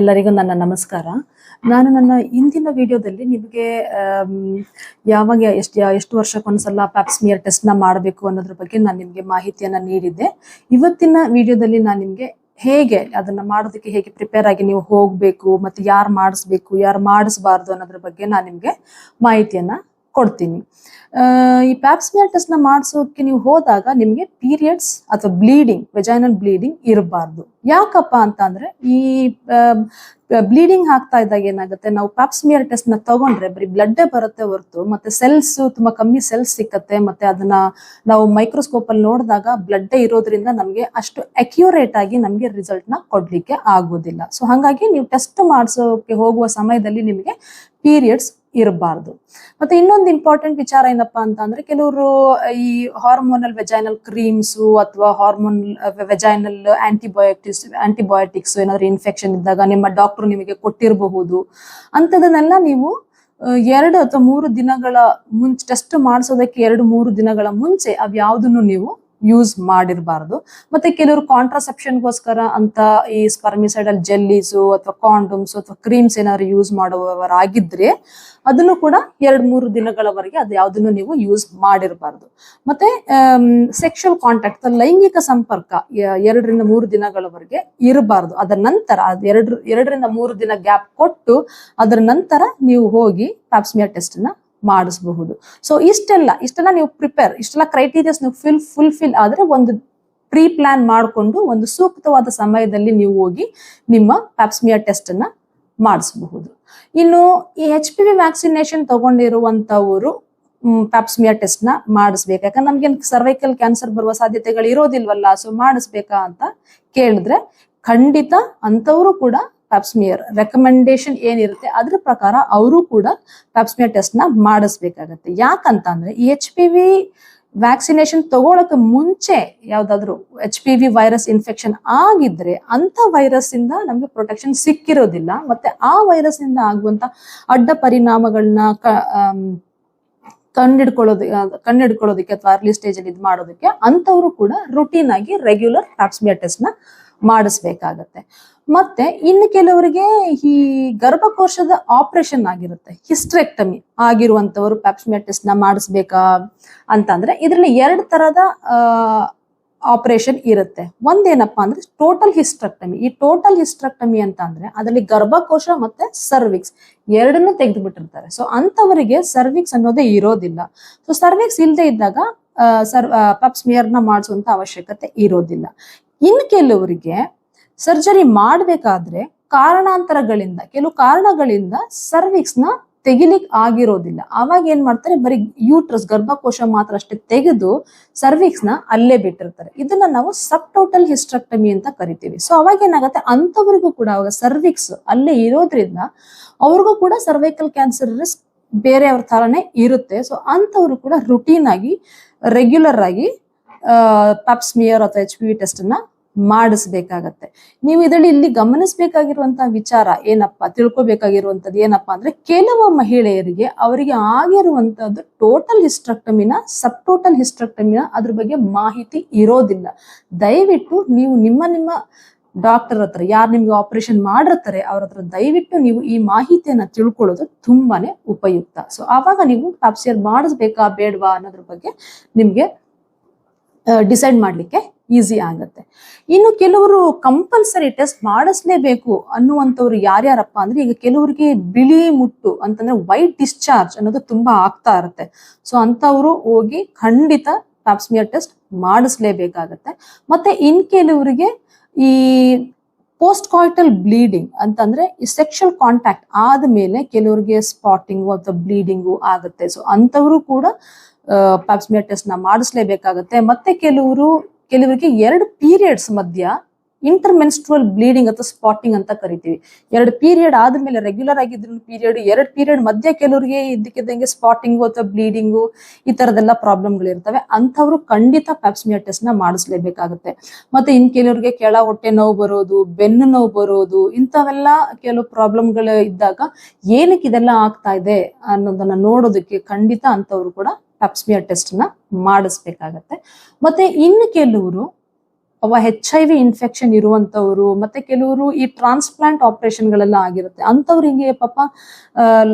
ಎಲ್ಲರಿಗೂ ನನ್ನ ನಮಸ್ಕಾರ. ನಾನು ನನ್ನ ಇಂದಿನ ವಿಡಿಯೋದಲ್ಲಿ ನಿಮಗೆ ಯಾವಾಗ ಎಷ್ಟು ಎಷ್ಟು ವರ್ಷಕ್ಕೊಂದ್ಸಲ ಪ್ಯಾಪ್ಸ್ಮಿಯರ್ ಟೆಸ್ಟ್ನ ಮಾಡಬೇಕು ಅನ್ನೋದ್ರ ಬಗ್ಗೆ ನಾನು ನಿಮಗೆ ಮಾಹಿತಿಯನ್ನ ನೀಡಿದ್ದೆ. ಇವತ್ತಿನ ವಿಡಿಯೋದಲ್ಲಿ ನಾನು ನಿಮಗೆ ಹೇಗೆ ಅದನ್ನ ಮಾಡೋದಕ್ಕೆ ಹೇಗೆ ಪ್ರಿಪೇರ್ ಆಗಿ ನೀವು ಹೋಗಬೇಕು, ಮತ್ತು ಯಾರು ಮಾಡಿಸ್ಬೇಕು, ಯಾರು ಮಾಡಿಸ್ಬಾರ್ದು ಅನ್ನೋದ್ರ ಬಗ್ಗೆ ನಾನು ನಿಮಗೆ ಮಾಹಿತಿಯನ್ನ ಕೊಡ್ತೀನಿ. ಈ ಪ್ಯಾಪ್ಸ್ಮಿಯರ್ ಟೆಸ್ಟ್ನ ಮಾಡಿಸೋಕೆ ನೀವು ಹೋದಾಗ ನಿಮಗೆ ಪೀರಿಯಡ್ಸ್ ಅಥವಾ ಬ್ಲೀಡಿಂಗ್, ವೆಜೈನಲ್ ಬ್ಲೀಡಿಂಗ್ ಇರಬಾರ್ದು. ಯಾಕಪ್ಪ ಅಂತ ಅಂದ್ರೆ ಈ ಬ್ಲೀಡಿಂಗ್ ಆಗ್ತಾ ಇದ್ದಾಗ ಏನಾಗುತ್ತೆ? ನಾವು ಪ್ಯಾಪ್ಸ್ಮಿಯರ್ ಟೆಸ್ಟ್ನ ತಗೊಂಡ್ರೆ ಬರೀ ಬ್ಲಡ್ ಬರುತ್ತೆ ಹೊರತು ಮತ್ತೆ ಸೆಲ್ಸ್ ತುಂಬಾ ಕಮ್ಮಿ ಸೆಲ್ಸ್ ಸಿಕ್ಕತ್ತೆ, ಮತ್ತೆ ಅದನ್ನ ನಾವು ಮೈಕ್ರೋಸ್ಕೋಪ್ ಅಲ್ಲಿ ನೋಡಿದಾಗ ಬ್ಲಡ್ ಇರೋದ್ರಿಂದ ನಮಗೆ ಅಷ್ಟು ಅಕ್ಯೂರೇಟ್ ಆಗಿ ನಮಗೆ ರಿಸಲ್ಟ್ನ ಕೊಡ್ಲಿಕ್ಕೆ ಆಗೋದಿಲ್ಲ. ಸೊ ಹಾಗಾಗಿ ನೀವು ಟೆಸ್ಟ್ ಮಾಡಿಸೋಕೆ ಹೋಗುವ ಸಮಯದಲ್ಲಿ ನಿಮಗೆ ಪೀರಿಯಡ್ಸ್ ಇರಬಾರ್ದು. ಮತ್ತೆ ಇನ್ನೊಂದು ಇಂಪಾರ್ಟೆಂಟ್ ವಿಚಾರ ಏನಪ್ಪಾ ಅಂತ ಅಂದ್ರೆ ಕೆಲವರು ಈ ಹಾರ್ಮೋನಲ್ ವೆಜೈನಲ್ ಕ್ರೀಮ್ಸ್ ಅಥವಾ ಹಾರ್ಮೋನ್ ವೆಜೈನಲ್ ಆಂಟಿಬಯೋಟಿಕ್ಸ್ ಆಂಟಿಬಯೋಟಿಕ್ಸ್ ಏನಾದ್ರು ಇನ್ಫೆಕ್ಷನ್ ಇದ್ದಾಗ ನಿಮ್ಮ ಡಾಕ್ಟರ್ ನಿಮಗೆ ಕೊಟ್ಟಿರಬಹುದು. ಅಂತದನ್ನೆಲ್ಲ ನೀವು ಎರಡು ಅಥವಾ ಮೂರು ದಿನಗಳ ಮುಂಚೆ ಟೆಸ್ಟ್ ಮಾಡಿಸೋದಕ್ಕೆ ಎರಡು ಮೂರು ದಿನಗಳ ಮುಂಚೆ ಅವ್ಯಾವುದನ್ನು ನೀವು ಯೂಸ್ ಮಾಡಿರಬಾರ್ದು. ಮತ್ತೆ ಕೆಲವರು ಕಾಂಟ್ರಾಸೆಪ್ಷನ್ಗೋಸ್ಕರ ಅಂತ ಈ ಸ್ಪರ್ಮಿಸೈಡಲ್ ಜೆಲ್ಲೀಸ್ ಅಥವಾ ಕಾಂಡೋಮ್ಸ್ ಅಥವಾ ಕ್ರೀಮ್ಸ್ ಏನಾದ್ರು ಯೂಸ್ ಮಾಡುವವರಾಗಿದ್ರೆ ಅದನ್ನು ಕೂಡ ಎರಡ್ ಮೂರು ದಿನಗಳವರೆಗೆ ಅದು ಯಾವ್ದನ್ನು ನೀವು ಯೂಸ್ ಮಾಡಿರಬಾರ್ದು. ಮತ್ತೆ ಸೆಕ್ಷುವಲ್ ಕಾಂಟ್ಯಾಕ್ಟ್ ಲೈಂಗಿಕ ಸಂಪರ್ಕ ಎರಡರಿಂದ ಮೂರು ದಿನಗಳವರೆಗೆ ಇರಬಾರ್ದು. ಅದರ ನಂತರ, ಅದ್ ಎರಡು, ಎರಡರಿಂದ ಮೂರು ದಿನ ಗ್ಯಾಪ್ ಕೊಟ್ಟು ಅದರ ನಂತರ ನೀವು ಹೋಗಿ ಪ್ಯಾಪ್ಸ್ಮಿಯಾ ಟೆಸ್ಟ್ನ ಮಾಡಿಸಬಹುದು. ಸೊ ಇಷ್ಟೆಲ್ಲ ಇಷ್ಟೆಲ್ಲ ನೀವು ಪ್ರಿಪೇರ್ ಇಷ್ಟೆಲ್ಲ ಕ್ರೈಟೀರಿಯಾಸ್ ನೀವು ಫಿಲ್ ಫುಲ್ಫಿಲ್ ಆದ್ರೆ ಒಂದು ಪ್ರೀ ಪ್ಲಾನ್ ಮಾಡಿಕೊಂಡು ಒಂದು ಸೂಕ್ತವಾದ ಸಮಯದಲ್ಲಿ ನೀವು ಹೋಗಿ ನಿಮ್ಮ ಪ್ಯಾಪ್ಸ್ಮಿಯಾ ಟೆಸ್ಟ್ ಅನ್ನ ಮಾಡಿಸಬಹುದು. ಇನ್ನು ಈ ಎಚ್ ಪಿ ವಿ ವ್ಯಾಕ್ಸಿನೇಷನ್ ತಗೊಂಡಿರುವಂತವರು ಪ್ಯಾಪ್ಸ್ಮಿಯಾ ಟೆಸ್ಟ್ನ ಮಾಡಿಸ್ಬೇಕು. ಯಾಕಂದ್ರೆ ನಮ್ಗೆ ಸರ್ವೈಕಲ್ ಕ್ಯಾನ್ಸರ್ ಬರುವ ಸಾಧ್ಯತೆಗಳು ಇರೋದಿಲ್ವಲ್ಲ ಸೊ ಮಾಡಿಸ್ಬೇಕಾ ಅಂತ ಕೇಳಿದ್ರೆ ಖಂಡಿತ ಅಂತವರು ಕೂಡ ಪ್ಯಾಪ್ಸ್ಮಿಯರ್ ರೆಕಮೆಂಡೇಶನ್ ಏನಿರುತ್ತೆ, ಅದ್ರ ಪ್ರಕಾರ ಅವರು ಕೂಡ ಪ್ಯಾಪ್ಸ್ಮಿಯರ್ ಟೆಸ್ಟ್ನ ಮಾಡಿಸ್ಬೇಕಾಗತ್ತೆ. ಯಾಕಂತಂದ್ರೆ ಈ ಎಚ್ ಪಿ ವಿ ವ್ಯಾಕ್ಸಿನೇಷನ್ ತಗೊಳಕ್ಕೆ ಮುಂಚೆ ಯಾವ್ದಾದ್ರು H P V virus infection ಆಗಿದ್ರೆ ಅಂತ ವೈರಸ್ ಇಂದ ನಮ್ಗೆ ಪ್ರೊಟೆಕ್ಷನ್ ಸಿಕ್ಕಿರೋದಿಲ್ಲ. ಮತ್ತೆ ಆ ವೈರಸ್ ಇಂದ ಆಗುವಂತ ಅಡ್ಡ ಪರಿಣಾಮಗಳನ್ನ ಕಂಡಿಡ್ಕೊಳ್ಳೋದು, ಕಂಡಿಡ್ಕೊಳ್ಳೋದಕ್ಕೆ ಅಥವಾ ಅರ್ಲಿ ಸ್ಟೇಜ್ ಅಲ್ಲಿ ಇದು ಮಾಡೋದಕ್ಕೆ ಅಂತವರು ಕೂಡ ರುಟೀನ್ ಆಗಿ ರೆಗ್ಯುಲರ್ ಪ್ಯಾಪ್ಸ್ಮಿಯರ್ ಟೆಸ್ಟ್ನ ಮಾಡಿಸ್ಬೇಕಾಗತ್ತೆ. ಮತ್ತೆ ಇನ್ನು ಕೆಲವರಿಗೆ ಈ ಗರ್ಭಕೋಶದ ಆಪರೇಷನ್ ಆಗಿರುತ್ತೆ ಹಿಸ್ಟ್ರೆಕ್ಟಮಿ ಆಗಿರುವಂತವರು ಪ್ಯಾಪ್ಸ್ಮಿಯರ್ ಟೆಸ್ಟ್ನ ಮಾಡಿಸ್ಬೇಕಾ ಅಂತಂದ್ರೆ ಇದರಲ್ಲಿ ಎರಡು ತರದ ಆಪರೇಷನ್ ಇರುತ್ತೆ. ಒಂದೇನಪ್ಪಾ ಅಂದ್ರೆ ಟೋಟಲ್ ಹಿಸ್ಟ್ರಕ್ಟಮಿ ಈ ಟೋಟಲ್ ಹಿಸ್ಟ್ರಕ್ಟಮಿ ಅಂತ ಅಂದ್ರೆ ಅದರಲ್ಲಿ ಗರ್ಭಕೋಶ ಮತ್ತೆ ಸರ್ವಿಕ್ಸ್ ಎರಡನ್ನು ತೆಗೆದು ಬಿಟ್ಟಿರ್ತಾರೆ ಸೊ ಅಂತವರಿಗೆ ಸರ್ವಿಕ್ಸ್ ಅನ್ನೋದೇ ಇರೋದಿಲ್ಲ. ಸೊ ಸರ್ವಿಕ್ಸ್ ಇಲ್ಲದೆ ಇದ್ದಾಗ ಸರ್ ಪಪ್ಸ್ಮಿಯರ್ನ ಮಾಡಿಸುವಂತ ಅವಶ್ಯಕತೆ ಇರೋದಿಲ್ಲ. ಇನ್ ಕೆಲವರಿಗೆ ಸರ್ಜರಿ ಮಾಡಬೇಕಾದ್ರೆ ಕಾರಣಾಂತರಗಳಿಂದ, ಕೆಲವು ಕಾರಣಗಳಿಂದ ಸರ್ವಿಕ್ಸ್ನ ತೆಗಿಲಿಕ್ ಆಗಿರೋದಿಲ್ಲ. ಅವಾಗ ಏನ್ ಮಾಡ್ತಾರೆ? ಬರೀ ಯೂಟ್ರಸ್ ಗರ್ಭಕೋಶ ಮಾತ್ರ ಅಷ್ಟೇ ತೆಗೆದು ಸರ್ವಿಕ್ಸ್ನ ಅಲ್ಲೇ ಬಿಟ್ಟಿರ್ತಾರೆ. ಇದನ್ನ ನಾವು ಸಬ್ ಟೋಟಲ್ ಹಿಸ್ಟ್ರಕ್ಟಮಿ ಅಂತ ಕರಿತೀವಿ. ಸೊ ಅವಾಗ ಏನಾಗುತ್ತೆ? ಅಂತವರಿಗೂ ಕೂಡ ಅವಾಗ ಸರ್ವಿಕ್ಸ್ ಅಲ್ಲೇ ಇರೋದ್ರಿಂದ ಅವ್ರಿಗೂ ಕೂಡ ಸರ್ವೈಕಲ್ ಕ್ಯಾನ್ಸರ್ ರಿಸ್ಕ್ ಬೇರೆಯವ್ರ ತರನೇ ಇರುತ್ತೆ. ಸೊ ಅಂತವರು ಕೂಡ ರುಟೀನ್ ಆಗಿ ರೆಗ್ಯುಲರ್ ಆಗಿ ಪ್ಯಾಪ್ಸ್ಮಿಯರ್ ಅಥವಾ ಎಚ್ ಪಿ ವಿ ಟೆಸ್ಟ್ನ ಮಾಡಿಸ್ಬೇಕಾಗತ್ತೆ. ನೀವು ಇದರಲ್ಲಿ ಇಲ್ಲಿ ಗಮನಿಸಬೇಕಾಗಿರುವಂತಹ ವಿಚಾರ ಏನಪ್ಪಾ ತಿಳ್ಕೊಬೇಕಾಗಿರುವಂತದ್ದು ಏನಪ್ಪಾ ಅಂದ್ರೆ ಕೆಲವು ಮಹಿಳೆಯರಿಗೆ ಅವರಿಗೆ ಆಗಿರುವಂತಹದ್ದು ಟೋಟಲ್ ಹಿಸ್ಟ್ರಕ್ಟಮಿನ ಸಬ್ ಟೋಟಲ್ ಹಿಸ್ಟ್ರಕ್ಟಮಿನ ಅದ್ರ ಬಗ್ಗೆ ಮಾಹಿತಿ ಇರೋದಿಲ್ಲ. ದಯವಿಟ್ಟು ನೀವು ನಿಮ್ಮ ನಿಮ್ಮ ಡಾಕ್ಟರ್ ಹತ್ರ, ಯಾರು ನಿಮ್ಗೆ ಆಪರೇಷನ್ ಮಾಡಿರ್ತಾರೆ ಅವ್ರ ಹತ್ರ ದಯವಿಟ್ಟು ನೀವು ಈ ಮಾಹಿತಿಯನ್ನ ತಿಳ್ಕೊಳ್ಳೋದು ತುಂಬಾನೇ ಉಪಯುಕ್ತ. ಸೊ ಆವಾಗ ನೀವು ಟಾಪ್ಸಿಯರ್ ಮಾಡಿಸ್ಬೇಕಾ ಬೇಡವಾ ಅನ್ನೋದ್ರ ಬಗ್ಗೆ ನಿಮ್ಗೆ ಡಿಸೈಡ್ ಮಾಡಲಿಕ್ಕೆ ಈಸಿ ಆಗುತ್ತೆ. ಇನ್ನು ಕೆಲವರು ಕಂಪಲ್ಸರಿ ಟೆಸ್ಟ್ ಮಾಡಿಸ್ಲೇಬೇಕು ಅನ್ನುವಂಥವ್ರು ಯಾರ್ಯಾರಪ್ಪ ಅಂದ್ರೆ ಈಗ ಕೆಲವರಿಗೆ ಬಿಳಿ ಮುಟ್ಟು ಅಂತಂದ್ರೆ ವೈಟ್ ಡಿಸ್ಚಾರ್ಜ್ ಅನ್ನೋದು ತುಂಬಾ ಆಗ್ತಾ ಇರುತ್ತೆ. ಸೊ ಅಂತವರು ಹೋಗಿ ಖಂಡಿತ ಪ್ಯಾಪ್ಸ್ಮಿಯರ್ ಟೆಸ್ಟ್ ಮಾಡಿಸ್ಲೇಬೇಕಾಗತ್ತೆ. ಮತ್ತೆ ಇನ್ ಕೆಲವರಿಗೆ ಈ ಪೋಸ್ಟ್ ಕಾಯಿಟಲ್ ಬ್ಲೀಡಿಂಗ್ ಅಂತಂದ್ರೆ ಈ ಕಾಂಟ್ಯಾಕ್ಟ್ ಆದ್ಮೇಲೆ ಕೆಲವರಿಗೆ ಸ್ಪಾಟಿಂಗು ಅಥವಾ ಬ್ಲೀಡಿಂಗು ಆಗುತ್ತೆ. ಸೊ ಅಂತವರು ಕೂಡ ಪ್ಯಾಪ್ಸ್ಮಿಯರ್ ಟೆಸ್ಟ್ನ ಮಾಡಿಸ್ಲೇಬೇಕಾಗತ್ತೆ. ಮತ್ತೆ ಕೆಲವರು, ಕೆಲವರಿಗೆ ಎರಡು ಪೀರಿಯಡ್ಸ್ ಮಧ್ಯ ಇಂಟರ್ಮೆನ್ಸ್ಟ್ರಲ್ ಬ್ಲೀಡಿಂಗ್ ಅಥವಾ ಸ್ಪಾಟಿಂಗ್ ಅಂತ ಕರಿತೀವಿ. ಎರಡು ಪೀರಿಯಡ್ ಆದ್ಮೇಲೆ ರೆಗ್ಯುಲರ್ ಆಗಿದ್ರು ಪೀರಿಯಡ್ ಎರಡು ಪೀರಿಯಡ್ ಮಧ್ಯ ಕೆಲವರಿಗೆ ಇದ್ದಕ್ಕಿದ್ದಂಗೆ ಸ್ಪಾಟಿಂಗ್ ಅಥವಾ ಬ್ಲೀಡಿಂಗ್ ಈ ತರದೆಲ್ಲ ಪ್ರಾಬ್ಲಮ್ಗಳು ಇರ್ತವೆ ಅಂಥವ್ರು ಖಂಡಿತ ಪ್ಯಾಪ್ಸ್ಮಿಯರ್ ಟೆಸ್ಟ್ನ ಮಾಡಿಸ್ಲೇಬೇಕಾಗುತ್ತೆ. ಮತ್ತೆ ಇನ್ ಕೆಲವರಿಗೆ ಕೆಳ ಹೊಟ್ಟೆ ನೋವು ಬರೋದು, ಬೆನ್ನು ನೋವು ಬರೋದು, ಇಂಥವೆಲ್ಲ ಕೆಲವು ಪ್ರಾಬ್ಲಮ್ಗಳು ಇದ್ದಾಗ ಏನಕ್ಕೆ ಇದೆಲ್ಲ ಆಗ್ತಾ ಇದೆ ಅನ್ನೋದನ್ನ ನೋಡೋದಕ್ಕೆ ಖಂಡಿತ ಅಂಥವ್ರು ಕೂಡ ಪ್ಯಾಪ್ಸ್ಮಿಯರ್ ಟೆಸ್ಟ್ನ ಮಾಡಿಸ್ಬೇಕಾಗತ್ತೆ. ಮತ್ತೆ ಇನ್ನು ಕೆಲವರು ಅವ ಹೆಚ್ ಐ ವಿ ಇನ್ಫೆಕ್ಷನ್ ಇರುವಂತವ್ರು, ಮತ್ತೆ ಕೆಲವರು ಈ ಟ್ರಾನ್ಸ್ಪ್ಲಾಂಟ್ ಆಪರೇಷನ್ ಗಳೆಲ್ಲ ಆಗಿರುತ್ತೆ. ಅಂಥವ್ರಿಗೆ ಪಾಪ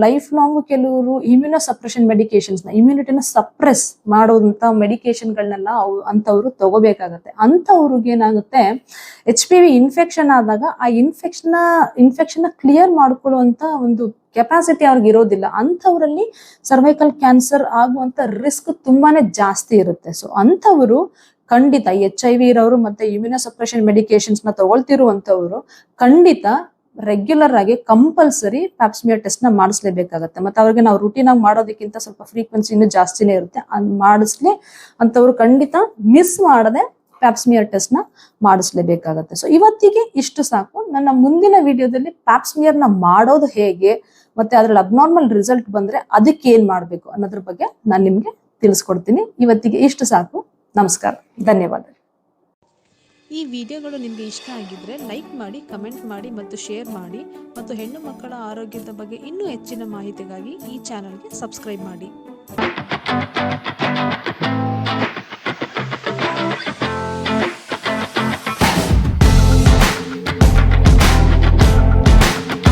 ಲೈಫ್ ಲಾಂಗ್ ಕೆಲವರು ಇಮ್ಯುನೋ ಸಪ್ರೆಷನ್ ಮೆಡಿಕೇಶನ್ಸ್ನ ಇಮ್ಯುನಿಟಿನ ಸಪ್ರೆಸ್ ಮಾಡೋದಂತ ಮೆಡಿಕೇಶನ್ಗಳನ್ನೆಲ್ಲ ಅಂಥವ್ರು ತಗೋಬೇಕಾಗತ್ತೆ. ಅಂಥವ್ರಿಗೆ ಏನಾಗುತ್ತೆ ಎಚ್ ಪಿ ವಿ ಇನ್ಫೆಕ್ಷನ್ ಆದಾಗ ಆ ಇನ್ಫೆಕ್ಷನ್ ಇನ್ಫೆಕ್ಷನ್ ಕ್ಲಿಯರ್ ಮಾಡ್ಕೊಳ್ಳುವಂತ ಒಂದು ಕೆಪಾಸಿಟಿ ಅವ್ರಿಗೆ ಇರೋದಿಲ್ಲ. ಅಂಥವ್ರಲ್ಲಿ ಸರ್ವೈಕಲ್ ಕ್ಯಾನ್ಸರ್ ಆಗುವಂತ ರಿಸ್ಕ್ ತುಂಬಾನೇ ಜಾಸ್ತಿ ಇರುತ್ತೆ. ಸೊ ಅಂಥವರು ಖಂಡಿತ ಎಚ್ ಐ ವಿ ಇರೋರು ಮತ್ತೆ ಇಮ್ಯುನೋ ಸಪ್ರೇಷನ್ ಮೆಡಿಕೇಶನ್ಸ್ನ ತಗೊಳ್ತಿರುವಂತವ್ರು ಖಂಡಿತ ರೆಗ್ಯುಲರ್ ಆಗಿ ಕಂಪಲ್ಸರಿ ಪ್ಯಾಪ್ಸ್ಮಿಯರ್ ಟೆಸ್ಟ್ನ ಮಾಡಿಸ್ಲೇಬೇಕಾಗತ್ತೆ. ಮತ್ತೆ ಅವ್ರಿಗೆ ನಾವು ರುಟೀನ್ ಆಗಿ ಮಾಡೋದಕ್ಕಿಂತ ಸ್ವಲ್ಪ ಫ್ರೀಕ್ವೆನ್ಸಿ ಇನ್ನೂ ಜಾಸ್ತಿನೇ ಇರುತ್ತೆ. ಮಾಡಿಸ್ಲಿ ಅಂತವ್ರು ಖಂಡಿತ ಮಿಸ್ ಮಾಡದೆ ಪ್ಯಾಪ್ಸ್ಮಿಯರ್ ಟೆಸ್ಟ್ನ ಮಾಡಿಸ್ಲೇಬೇಕಾಗತ್ತೆ. ಸೊ ಇವತ್ತಿಗೆ ಇಷ್ಟು ಸಾಕು. ನನ್ನ ಮುಂದಿನ ವಿಡಿಯೋದಲ್ಲಿ ಪ್ಯಾಪ್ಸ್ಮಿಯರ್ನ ಮಾಡೋದು ಹೇಗೆ, ಮತ್ತೆ ಅದ್ರಲ್ಲಿ ಅಬ್ನಾರ್ಮಲ್ ರಿಸಲ್ಟ್ ಬಂದ್ರೆ ಅದಕ್ಕೆ ಏನ್ ಮಾಡ್ಬೇಕು ಅನ್ನೋದ್ರ ಬಗ್ಗೆ ನಾನು ನಿಮ್ಗೆ ತಿಳಿಸ್ಕೊಡ್ತೀನಿ. ಇವತ್ತಿಗೆ ಇಷ್ಟು ಸಾಕು. ನಮಸ್ಕಾರ, ಧನ್ಯವಾದ. ಈ ವಿಡಿಯೋಗಳು ನಿಮಗೆ ಇಷ್ಟ ಆಗಿದ್ರೆ ಲೈಕ್ ಮಾಡಿ, ಕಮೆಂಟ್ ಮಾಡಿ ಮತ್ತು ಶೇರ್ ಮಾಡಿ ಮತ್ತು ಹೆಣ್ಣು ಮಕ್ಕಳ ಆರೋಗ್ಯದ ಬಗ್ಗೆ ಇನ್ನೂ ಹೆಚ್ಚಿನ ಮಾಹಿತಿಗಾಗಿ ಈ ಚಾನಲ್ಗೆ ಸಬ್ಸ್ಕ್ರೈಬ್ ಮಾಡಿ.